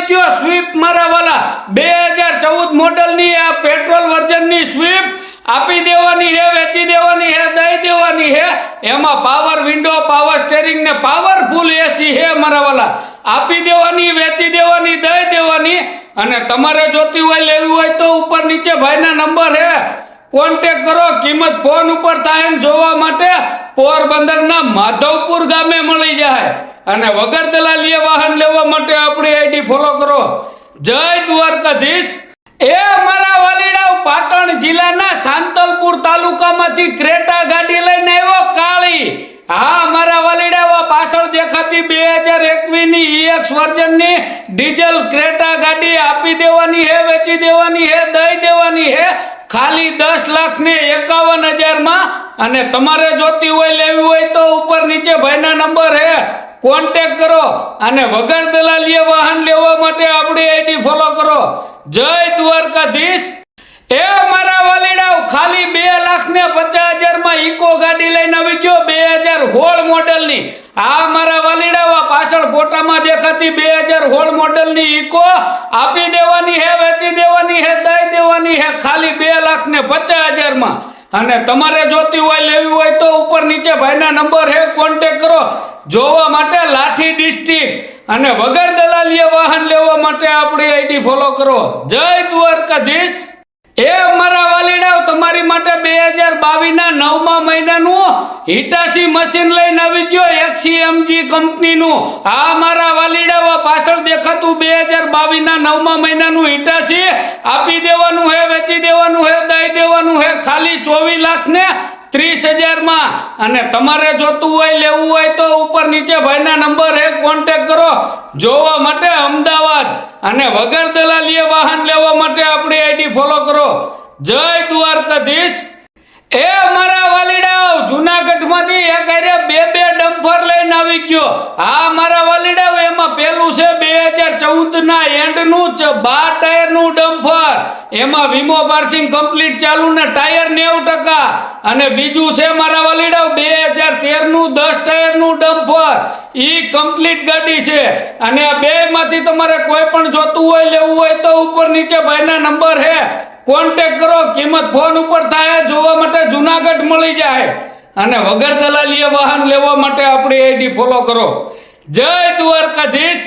આવી ગયો સ્વીપ મારા બે હજાર ચૌદ મોડલની આ પેટ્રોલ વર્ઝનની સ્વીપ આપી દેવાની હે, વેચી દેવાની હે, દઈ દેવાની હે. એમાં પાવર વિન્ડો પાવર સ્ટેરિંગ ને પાવરફુલ એસી હે મારા વાલા. આપી દેવાની, વેચી દેવાની, દઈ દેવાની. અને તમારે જોતી હોય, લેવી હોય તો ઉપર નીચે ભાઈના નંબર હે. કોન્ટેક કરો, કિંમત ફોન ઉપર થાય જોવા માટે. પોરબંદરના માધવપુર ગામે મળી જાય. અને વગર દલાલીએ વાહન લેવા માટે આપણી આઈડી ફોલો કરો. જય દ્વારકાધીશ. એ મારા વાલીડાઓ પાટણ જિલ્લાના સાંતલપુર તાલુકામાંથી ક્રેટા ગાડી લઈને આવ્યો કાળી. હા, મારા વાલીડાવ પાછળ દેખાતી બે હજાર એકવીસની ઈએક્સ વર્ઝનની ડીઝલ ક્રેટા ગાડી આપી દેવાની હે, વેચી દેવાની હે, દઈ દેવાની હે. ખાલી દસ લાખ ને એકાવન હજારમાં અને તમારે જોતી હોય, લેવી હોય તો ઉપર નીચે ભાઈના નંબર હે. કોન્ટેક કરો અને વગર દલાલીએ વાહન લેવા માટે આપણી આઈડી ફોલો કરો. જય દ્વારકાધીશ. એ મારા વાલીડાવ ખાલી બે લાખ ને પચાસ હજારમાં ઇકો ગાડી લઈને આવી ગયો, બે હજાર હોળ મોડલની. આ મારા વાલીડાવ પાછળ ફોટામાં દેખાતી બે હજાર હોળ મોડલની ઇકો આપી દેવાની હે, વેચી દેવાની હે, દઈ દેવાની હે, ખાલી બે લાખ ને પચાસ હજારમાં. અને તમારે જોતી હોય, લેવી હોય તો ઉપર નીચે ભાઈના નંબર હે કોન્ટેક કરો. જોવા માટે લાઠી ડિસ્ટ્રિક્ટ. અને વગર દલાલીએ વાહન લેવા માટે આપણી આઈડી ફોલો કરો. જય દ્વારકાધીશ. એ મારા વાલીડાઓ તમારી માટે બે હજાર બાવીસના નવમા મહિનાનું હિટાસી મશીન લઈને આવી ગયો એક્સીએમજી કંપનીનું. આ મારા વાલીડાઓ પાછળ દેખાતું બે હજાર બાવીસના નવમા મહિનાનું હિટાસી આપી દેવાનું હે, વેચી દેવાનું હે, દઈ દેવાનું હે, ખાલી ચોવીસ લાખ ને ત્રીસ હજારમાં. અને તમારે જોતું હોય, લેવું હોય તો ઉપર નીચે ભાઈના નંબર એક કોન્ટેક કરો. જોવા માટે અમદાવાદ. અને વગર દલાલીએ વાહન લેવા માટે આપણી આઈડી ફોલો કરો. જય દ્વારકાધીશ. એ મારા વાલીડાઓ જુનાગઢમાંથી એક અરે બે બે ડમ્ફર લઈને આવી ગયો. આ મારા વાલીડાઓ, એમાં પેલું છે બે હજાર ચૌદ ના એન્ડનું ચ- બાર ટાયરનું ડમ્ફર. એમાં વીમો પાર્સિંગ કમ્પ્લીટ ચાલુ ને ટાયર નેવું ટકા. અને બીજું છે મારા વાલીડાઓ, બે હજાર તેરનું દસ ટાયરનું ડમ્ફર. ઈ કમ્પ્લીટ ગાડી છે. અને આ બે માંથી તમારે કોઈ પણ જોતું હોય, લેવું હોય તો ઉપર નીચે ભાઈના નંબર હે. કોન્ટેક કરો, કિંમત ફોન ઉપર થાય, જોવા માટે જુનાગઢ મળી જાય. અને વગર દલાલીએ વાહન લેવા માટે આપણી આઈડી ફોલો કરો. જય દ્વારકાધીશ.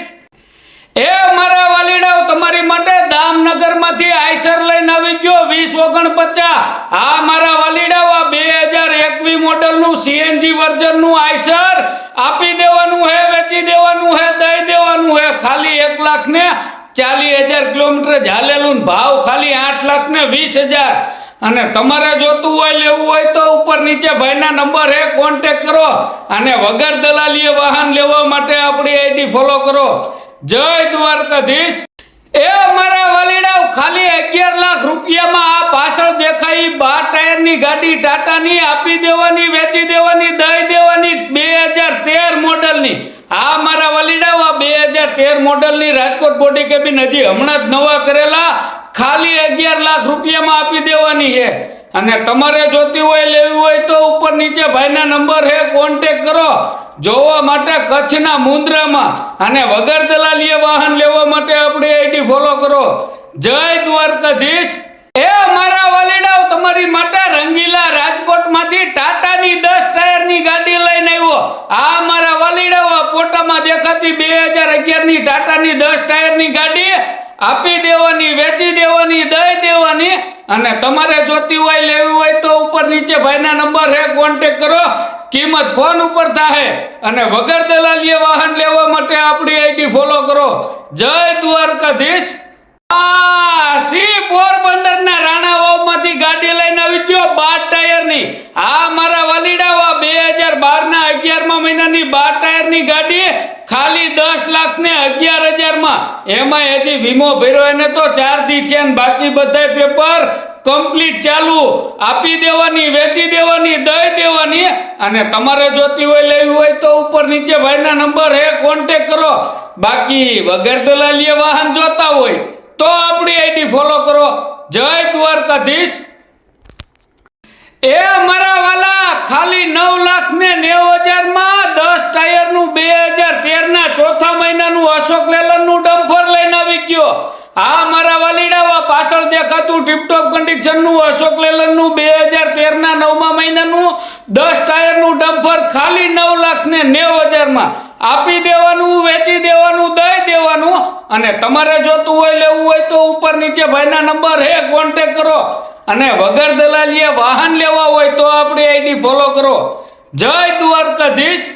એ મારા વાલીડાઓ, તમારી માટે દામનગરમાંથી આઈસર લઈને આવી ગયો વીસ ઓગણપચાસ. આ મારા વાલીડાઓ બે હજાર એકવી મોડલનું સીએનજી વર્ઝનનું આઈસર આપી દેવાનું હે, વેચી દેવાનું હે, દઈ દેવાનું હે. ખાલી એક લાખ ને ચાલીસ હજાર કિલોમીટર ઝાલેલું ભાવ ખાલી આઠ લાખ ને વીસ હજાર. અને તમારે જોતું હોય, લેવું હોય તો ઉપર નીચે ભાઈના નંબર હે કોન્ટેક કરો. અને વગર દલાલીએ વાહન લેવા માટે આપણી આઈડી ફોલો કરો. જય દ્વારકાધીશ. એ મારા વાલીડાવ ખાલી અગિયાર લાખ રૂપિયામાં આ પાછળ દેખાઈ બાર ટાયરની ગાડી ટાટાની આપી દેવાની, વેચી દેવાની, દઈ દેવાની, બે તેર મોડલની. આ મારા વાલીડાઓ બે હજાર તેર મોડલની રાજકોટ બોડી કેબિન હજી હમણાં જ નવા કરેલા. ખાલી અગિયાર લાખ રૂપિયામાં આપી દેવાની છે. અને તમારે જોતી હોય, લેવી હોય તો ઉપર નીચે ભાઈના નંબર હે કોન્ટેક કરો. જોવા માટે કચ્છના મુન્દ્રામાં અને વગર દલાલીએ વાહન લેવા માટે આપણે આઈડી ફોલો કરો. જય દ્વારકાધીશ એ મારા વાલીડાઓ તમારી માટે રંગીલા રાજકોટમાંથી ટાટાની દસ ટાયરની ગાડી લઈને આવ્યો આ મારા વાલીડાઓ આ દેખાતી બે હજાર અગિયારની ટાટાની દસ ટાયરની ગાડી આપી દેવાની, વેચી દેવાની, દઈ દેવાની અને તમારે જોતી હોય, લેવી હોય તો ઉપર નીચે ભાઈના નંબર હે કોન્ટેક કરો. કિંમત ફોન ઉપર થાય અને વગર દલાલીએ વાહન લેવા માટે આપણી આઈડી ફોલો કરો. જય દ્વારકાધીશ. આ સી પોરબંદરના રાણા વાવમાંથી ગાડી લઈને આવી ગયો બાર ટાયરની આ મારા વાલીડાઓ આ બે હજાર બારના અગિયારમા મહિનાની બાર ટાયરની ગાડી ખાલી દસ લાખ ને અગિયાર હજારમાં. એમાં હજી વીમો ભર્યો, એને તો ચાર દી થયા ને બાકી બધા પેપર કમ્પ્લીટ ચાલુ. આપી દેવાની, વેચી દેવાની, દઈ દેવાની. અને તમારે જોતી હોય લેવી હોય તો ઉપર નીચે ભાઈના નંબર હે કોન્ટેક કરો. બાકી વગર દલાલીએ વાહન જોતા હોય, તો આપણી આઈડી ફોલો કરો. જય દ્વારકાધીશ. એ મારા વાલા ખાલી નવ લાખ ને નેવ હજારમાં દસ ટાયરનું બે હજાર તેર ના ચોથા મહિનાનું અશોક લેલનનું ડમ્ફર લઈને આવી ગયો. આ મારા વાલીડાવા પાછળ દેખાતું ટીપટોપ કન્ડિશનનું અશોક લેલનનું બે હજાર તેરના નવમા મહિનાનું દસ ટાયરનું ડમ્પર ખાલી નવ લાખ ને નેવ હજારમાં. આપી દેવાનું, વેચી દેવાનું, દઈ દેવાનું અને તમારે જોતું હોય, લેવું હોય તો ઉપર નીચે ભાઈના નંબર હે કોન્ટેક કરો. અને વગર દલાલીએ વાહન લેવા હોય તો આપણી આઈડી ફોલો કરો. જય દ્વારકાધીશ.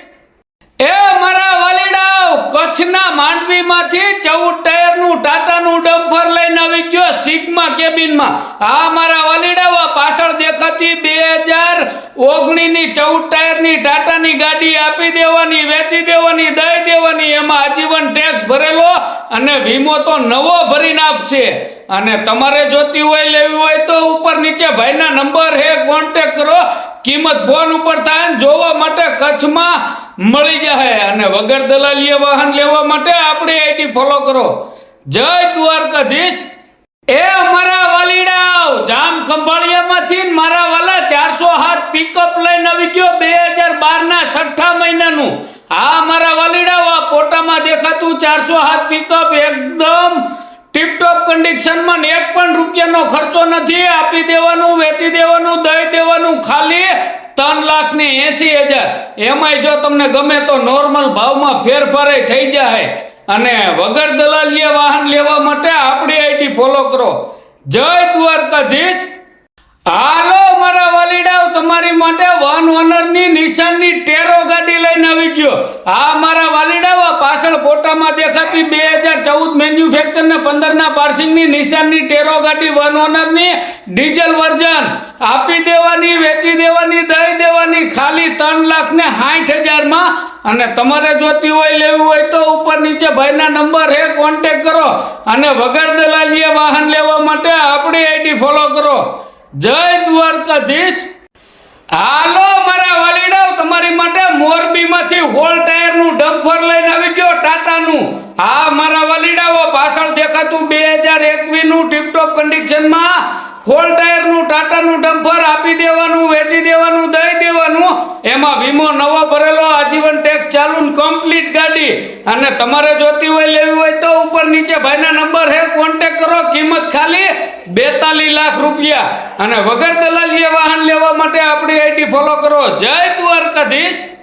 એ મારા વાલીડાઓ કચ્છના માંડવીમાંથી ચૌદ ટાયરનું ટાટાનું ડમ્ફર લઈને આવી ગયો સિગ્મા કેબિનમાં. આ મારા વાલીડાઓ પાછળ દેખાતી બે હજાર ઓગણીની ચૌદ ટાયરની ટાટાની ગાડી આપી દેવાની, વેચી દેવાની, દઈ દેવાની, એમાં આજીવન ટેક્સ ભરેલો અને વીમો તો નવો ભરીને આપશે. અને તમારે જોતી હોય, લેવી હોય તો ઉપર નીચે ભાઈના નંબર હે કોન્ટેક કરો. કિંમત ફોન ઉપર થાય જોવા માટે કચ્છમાં મળી જાય. અને વગર દલાલીએ વાહન લેવા માટે આપણી આઈડી ફોલો કરો. જય દ્વારકાધીશ. એ મારા વાલીડાઓ, જામ ખંભાળિયામાંથી મારા વાલા ચારસો હાથ પિકઅપ લઈને આવી ગયો બે હજાર બારના છઠ્ઠા મહિનાનું. આ મારા વાલીડાઓ, આ ફોટામાં દેખાતું ચારસો હાથ પિકઅપ એકદમ ટીપટોપ કન્ડિશનમાં એક પણ રૂપિયાનો ખર્ચો નથી. આપી દેવાનું, વેચી દેવાનું, દઈ દેવાનું, ખાલી ત્રણ લાખ ને એસી હજાર. એમાંય જો તમને ગમે તો નોર્મલ ભાવમાં ફેરફારે થઈ જાય. અને વગર દલાલીએ વાહન લેવા માટે આપણી આઈડી ફોલો કરો. જય દ્વારકાધીશ. હાલો, મારા વાલીડાઓ તમારી માટે વન ઓનરની નિશાનની ટેરો ગાડી લઈને આવી ગયો. આ મારા વાલીડાઓ આ પાછળ ફોટામાં દેખાતી બે હજાર ચૌદ મેન્યુફેક્ચર પંદરના પાર્સિંગની નિશાનની ટેરો ગાડી વન ઓનરની ડીઝલ વર્ઝન આપી દેવાની, વેચી દેવાની, દઈ દેવાની, ખાલી ત્રણ લાખ ને સાઠ હજારમાં. અને તમારે જોતી હોય, લેવું હોય તો ઉપર નીચે ભાઈના નંબર હે કોન્ટેક કરો. અને વગર દલાલીએ વાહન લેવા માટે આપણી આઈડી ફોલો કરો. જય દ્વારકાધીશ. હાલો, મારા વાલીડાઓ, તમારી માટે મોરબીમાંથી હોલ ટાયરનું ડમ્ફર લઈને આવી ગયો ટાટાનું આ મારા વલીડાઓ પાછળ દેખાતું બે હજાર એકવીસનું ટીપટોપ કન્ડિશનમાં ફોલ ટાયરનું, ટાટાનું ડમ્પર આપી દેવાનું, વેચી દેવાનું, દઈ દેવાનું. એમાં વીમો નવો ભરેલો, આજીવન ટેક્સ ચાલુ કમ્પ્લીટ ગાડી. અને તમારે જોતી હોય, લેવી હોય તો ઉપર નીચે ભાઈના નંબર હે કોન્ટેક કરો, કિંમત ખાલી બેતાલીસ લાખ રૂપિયા. અને વગર દલાલીએ વાહન લેવા માટે આપણી આઈડી ફોલો કરો. જય દ્વારકાધીશ.